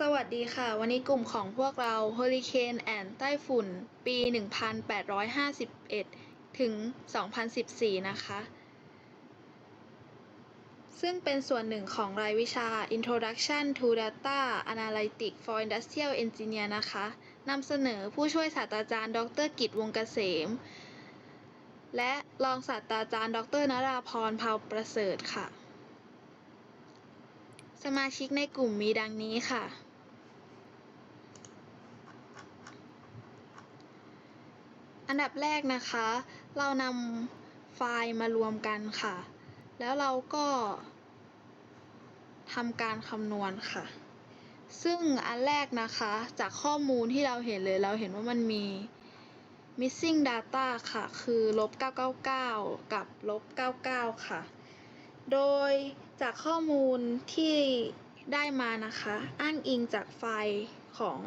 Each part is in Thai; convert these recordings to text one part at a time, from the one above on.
สวัสดีค่ะ วันนี้กลุ่มของพวกเรา Hurricane and ไต้ฝุ่น ปี 1851 ถึง 2014 นะคะ ซึ่งเป็นส่วนหนึ่งของรายวิชา Introduction to Data Analytics for Industrial Engineer นะคะนำเสนอผู้ช่วยศาสตราจารย์ ดรกิจวงเกษม และรองศาสตราจารย์ ดรนราพรเผาประเสริฐค่ะสมาชิกในกลุ่มมีดังนี้ค่ะ อันดับแรกนะคะ เรานำไฟล์มารวมกันค่ะ แล้วเราก็ทำการคำนวณค่ะ ซึ่งอันแรกนะคะ จากข้อมูลที่เราเห็นเลย เราเห็นว่ามันมี missing data ค่ะ คือลบ999 กับลบ99 ค่ะ โดยจากข้อมูลที่ได้มานะคะ อ้างอิงจากไฟล์ของ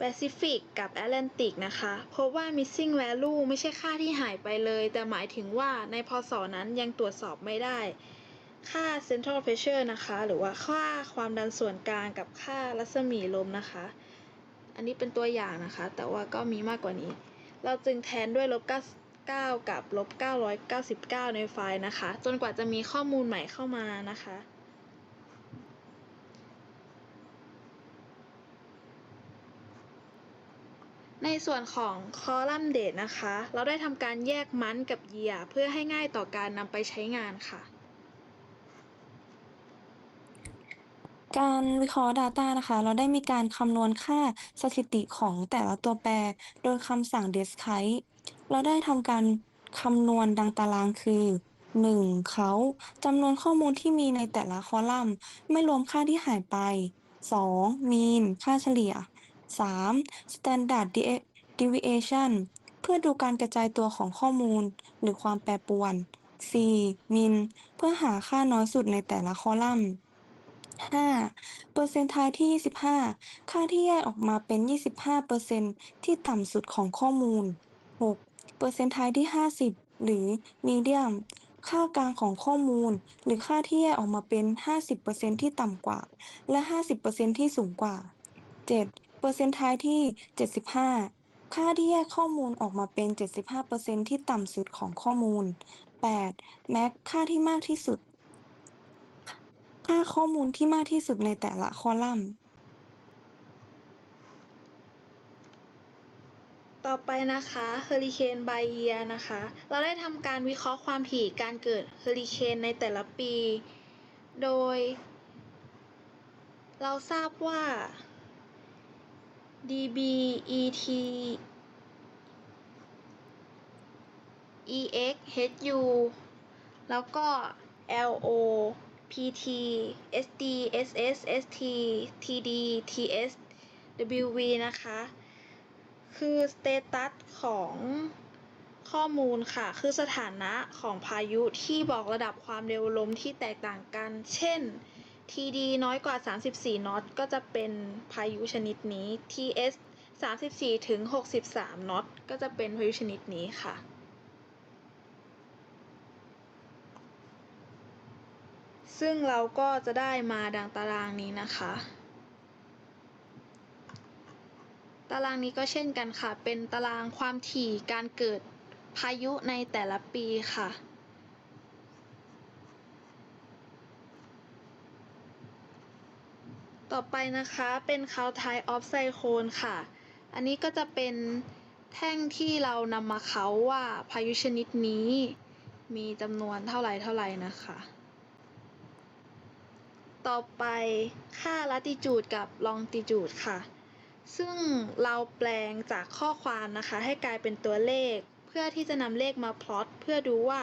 Pacific กับ Atlantic นะคะ พบว่า missing value ไม่ใช่ค่าที่หายไปเลย แต่หมายถึงว่าในพศนั้นยังตรวจสอบไม่ได้ ค่า central pressure นะคะ หรือว่าค่าความดันส่วนกลางกับค่ารัศมีลมนะคะ อันนี้เป็นตัวอย่างนะคะ แต่ว่าก็มีมากกว่านี้ เราจึงแทนด้วยลบ99กับลบ999 ในไฟล์นะคะ จนกว่าจะมีข้อมูลใหม่เข้ามานะคะ ในส่วนของคอลัมน์เดทนะคะ เราได้ทำการแยกมันกับ year เพื่อให้ง่ายต่อการนำไปใช้งานค่ะ การวิเคราะห์ Data นะคะ เราได้มีการคำนวณค่าสถิติของแต่ละตัวแปร โดยคำสั่ง describe เราได้ทำการคำนวณดังตารางคือ 1. เขาจำนวนข้อมูลที่มีในแต่ละคอลัมน์ ไม่รวมค่าที่หายไป 2. mean ค่าเฉลี่ย 3. standard deviation เพื่อดูการกระจายตัวของข้อมูล หรือความแปรปรวน 4. min เพื่อหาค่าน้อยสุดในแต่ละคอลัมน์ 5. เปอร์เซนต์ไทายที่ 25 ค่าที่แยกออกมาเป็น 25เปอร์เซนต์ที่ต่ำสุดของข้อมูล 6. เปอร์เซนต์ไทายที่ 50 หรือ medium ค่ากลางของข้อมูล หรือค่าที่แยกออกมาเป็น 50เปอร์เซ็นต์ที่ต่ำกว่า และ 50เปอร์เซ็นต์ที่สูงกว่า 7. เปอร์เซ็นต์ไทายที่ 75 ค่าที่แยกข้อมูลออกมาเป็น 75เปอร์เซ็นต์ที่ต่ำสุดของข้อมูล 8. max ค่าที่มากที่สุด ค่าข้อมูลที่มากที่สุดในแต่ละคอลัมน์ ต่อไปนะคะ Hurricane by year นะคะ เราได้ทำการวิเคราะห์ความถี่การเกิดเฮอริเคนในแต่ละปี โดย เราทราบว่า dB ET EX HU แล้วก็ LO PT SD SS ST TD TS WV นะคะ คือสเตตัสของข้อมูลค่ะ คือสถานะของพายุที่บอกระดับความเร็วลมที่แตกต่างกัน เช่น TD น้อยกว่า 34 นอต ก็จะเป็นพายุชนิดนี้ TS 34ถึง63 นอต ก็จะเป็นพายุชนิดนี้ค่ะ ซึ่งเราก็จะได้มาดังตารางนี้นะคะ ตารางนี้ก็เช่นกันค่ะ เป็นตารางความถี่การเกิดพายุในแต่ละปีค่ะ ต่อไปนะคะเป็น count type of cyclone ค่ะ อันนี้ก็จะเป็นแท่งที่เรานำมาเขาว่าพายุชนิดนี้ มีจำนวนเท่าไหร่เท่าไหร่นะคะ ต่อไปค่า latitude กับ longitude ค่ะ ซึ่งเราแปลงจากข้อความนะคะ ให้กลายเป็นตัวเลข เพื่อที่จะนำเลขมาพลอตเพื่อดูว่า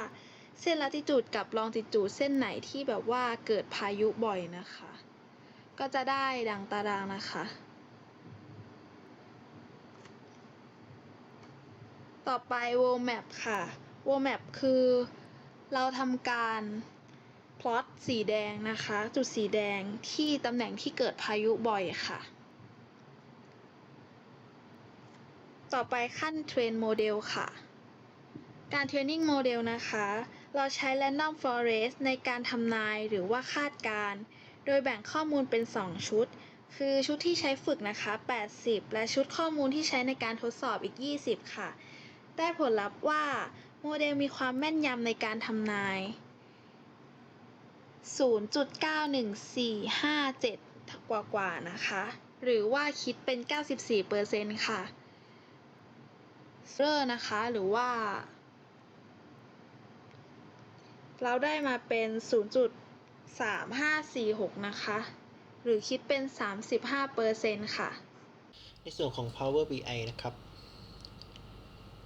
เส้น latitude กับ longitude เส้นไหนที่แบบว่าเกิดพายุบ่อยนะคะ ก็จะได้ดังตารางนะคะ ต่อไป world map ค่ะ world map คือเราทำการพลอตสีแดงนะคะ จุดสีแดงที่ตำแหน่งที่เกิดพายุบ่อยค่ะ ต่อไปขั้นเทรนโมเดลค่ะ การเทรนนิ่งโมเดลนะคะ เราใช้ Random Forest ในการทำนายหรือว่าคาดการณ์ โดยแบ่งข้อมูลเป็น 2 ชุด คือชุดที่ใช้ฝึกนะคะ 80 และชุดข้อมูลที่ใช้ในการทดสอบอีก 20 ค่ะ ได้ผลลัพธ์ว่า โมเดลมีความแม่นยำในการทำนาย 0.91457 กว่ากว่านะคะ หรือว่าคิดเป็น 94%ค่ะเรอร์นะคะ หรือว่า เราได้มาเป็น 0.3546นะคะ หรือคิดเป็น35%ค่ะ ในส่วนของ Power BI นะครับ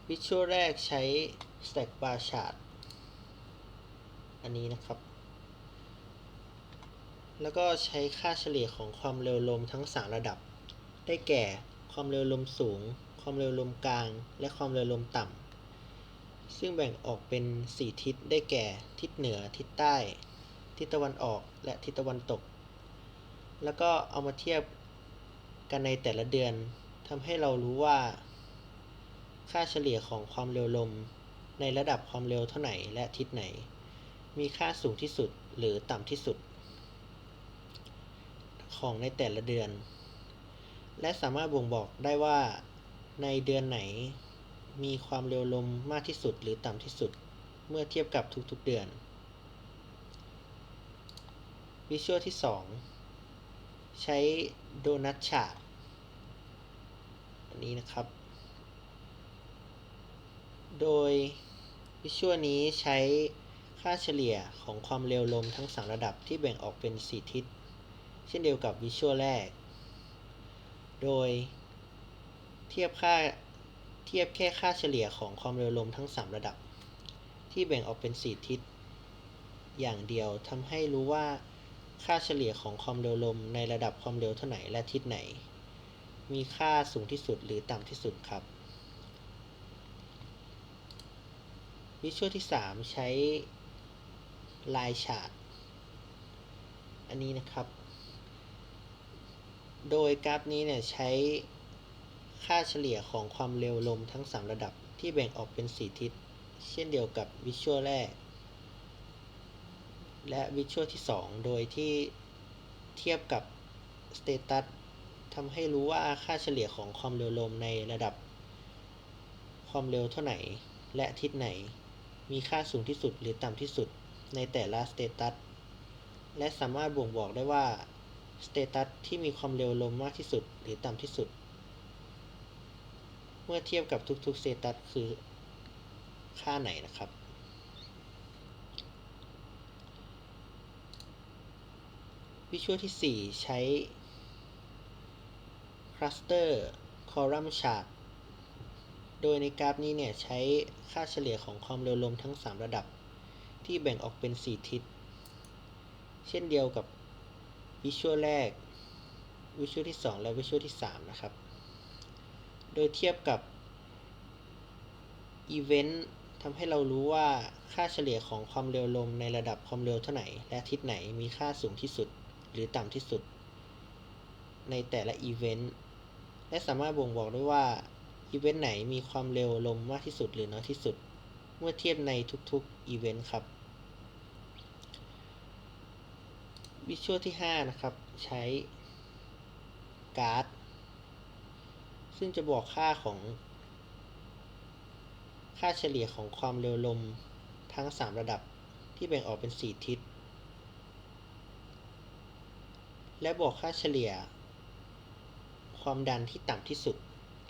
Visual แรกใช้ Stack Bar Chart อันนี้นะครับ แล้วก็ใช้ค่าเฉลี่ยของความเร็วลมทั้ง 3 ระดับ ได้แก่ความเร็วลมสูง ความเร็วลมกลาง และความเร็วลมต่ำซึ่งแบ่งออกเป็น 4 ทิศได้แก่ ทิศเหนือ ทิศใต้ ทิศตะวันออกและทิศตะวันตก แล้วก็เอามาเทียบกันในแต่ละเดือนทำให้เรารู้ว่า ค่าเฉลี่ยของความเร็วลม ในระดับความเร็วเท่าไหร่และทิศไหน มีค่าสูงที่สุดหรือต่ำที่สุด ของในแต่ละเดือน และสามารถบ่งบอกได้ว่า ในเดือนไหนมีความเร็วลมมากที่สุดหรือต่ำที่สุด เมื่อเทียบกับทุกๆเดือน วิชวลที่ 2 ใช้โดนัทชาร์ตอันนี้นะครับ โดยวิชวลนี้ใช้ค่าเฉลี่ยของความเร็วลมทั้ง 3 ระดับที่แบ่งออกเป็น 4 ทิศ เช่นเดียวกับวิชวลแรก โดยเทียบค่าเทียบแค่ค่าเฉลี่ยของความเร็วลมทั้ง 3 ระดับ ที่แบ่งออกเป็น 4 ทิศ อย่างเดียวทำให้รู้ว่า ค่าเฉลี่ยของความเร็วลมในระดับความเร็วเท่าไหร่และทิศไหน มีค่าสูงที่สุดหรือต่ำที่สุดครับ วิชวลที่ 3 ใช้ Line Chart อันนี้นะครับ โดยกราฟนี้เนี่ยใช้ค่าเฉลี่ยของความเร็วลมทั้ง 3 ระดับที่แบ่งออกเป็น 4 ทิศ เช่นเดียวกับวิชวลแรก และวิชวลที่ 2 โดยที่เทียบกับสเตตัสทำให้รู้ว่าค่าเฉลี่ยของความเร็วลมในระดับ ความเร็วเท่าไหร่และทิศไหน มีค่าสูงที่สุดหรือต่ำที่สุดในแต่ละสเตตัสและสามารถบ่งบอกได้ว่าสเตตัสที่มีความเร็วลมมากที่สุดหรือต่ำที่สุด เมื่อเทียบกับทุกๆสเตตัสคือค่าไหนนะครับ วิชวลที่ 4 ใช้ Cluster Column Chart โดยในกราฟนี้เนี่ยใช้ค่าเฉลี่ยของความเร็วลมทั้ง 3 ระดับ ที่แบ่งออกเป็น 4 ทิศ เช่นเดียวกับวิชวลแรก วิชวลที่ 2 และวิชวลที่ 3 นะครับ โดยเทียบกับ Event ทำให้เรารู้ว่าค่าเฉลี่ยของความเร็วลมในระดับความเร็วเท่าไหร่ และทิศไหนมีค่าสูงที่สุด หรือต่ำที่สุด ในแต่ละอีเวนต์ และสามารถบ่งบอกได้ว่าอีเวนต์ไหนมีความเร็วลมมากที่สุดหรือน้อยที่สุด เมื่อเทียบในทุกๆอีเวนต์ครับ วิชวลที่ 5 นะครับ ใช้การ์ด ซึ่งจะบอกค่าของ ค่าเฉลี่ยของความเร็วลมทั้ง 3 ระดับที่แบ่งออกเป็น 4 ทิศ และบอกค่าเฉลี่ย ความดันที่ต่ำที่สุด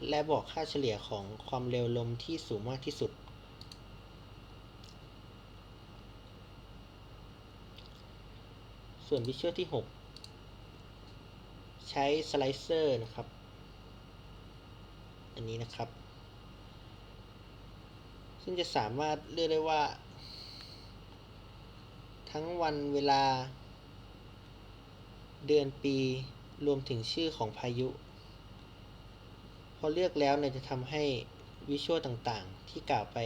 และบอกค่าเฉลี่ยของความเร็วลมที่สูงมากที่สุด ส่วนวิชวลที่ 6 ใช้สไลเซอร์นะครับ อันนี้นะครับ ซึ่งจะสามารถเลือกได้ว่า ทั้งวันเวลา เดือนปี รวมถึงชื่อของพายุ พอเลือกแล้วเนี่ยจะทำให้วิชวลต่างๆ ที่กล่าวไป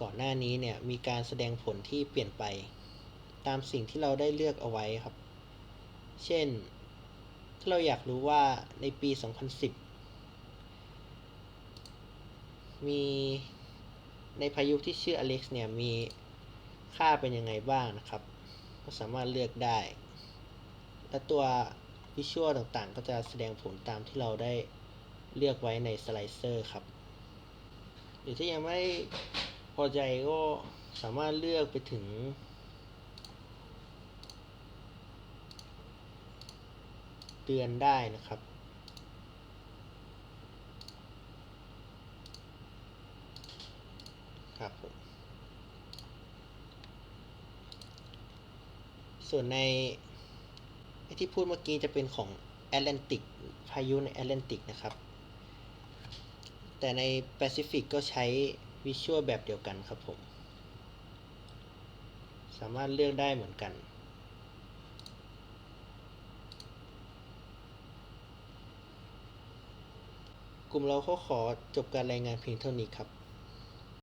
ก่อนหน้านี้เนี่ยมีการแสดงผลที่เปลี่ยนไป ตามสิ่งที่เราได้เลือกเอาไว้ครับ เช่น ถ้าเราอยากรู้ว่าในปี 2010 มีในพายุที่ชื่ออเล็กซ์เนี่ยมีค่าเป็นยังไงบ้างนะครับ ก็สามารถเลือกได้ และตัววิชวลต่างๆ ก็จะแสดงผลตามที่เราได้เลือกไว้ในสไลเซอร์ครับ หรือถ้ายังไม่พอใจก็สามารถเลือกไปถึง เดือนได้นะครับครับผมส่วนใน ที่พูดเมื่อกี้จะเป็นของแอตแลนติกพายุในแอตแลนติกนะครับ แต่ในแปซิฟิกก็ใช้วิชวลแบบเดียวกันครับผม สามารถเลือกได้เหมือนกันกลุ่มเราก็ขอจบการรายงานเพียงเท่านี้ครับ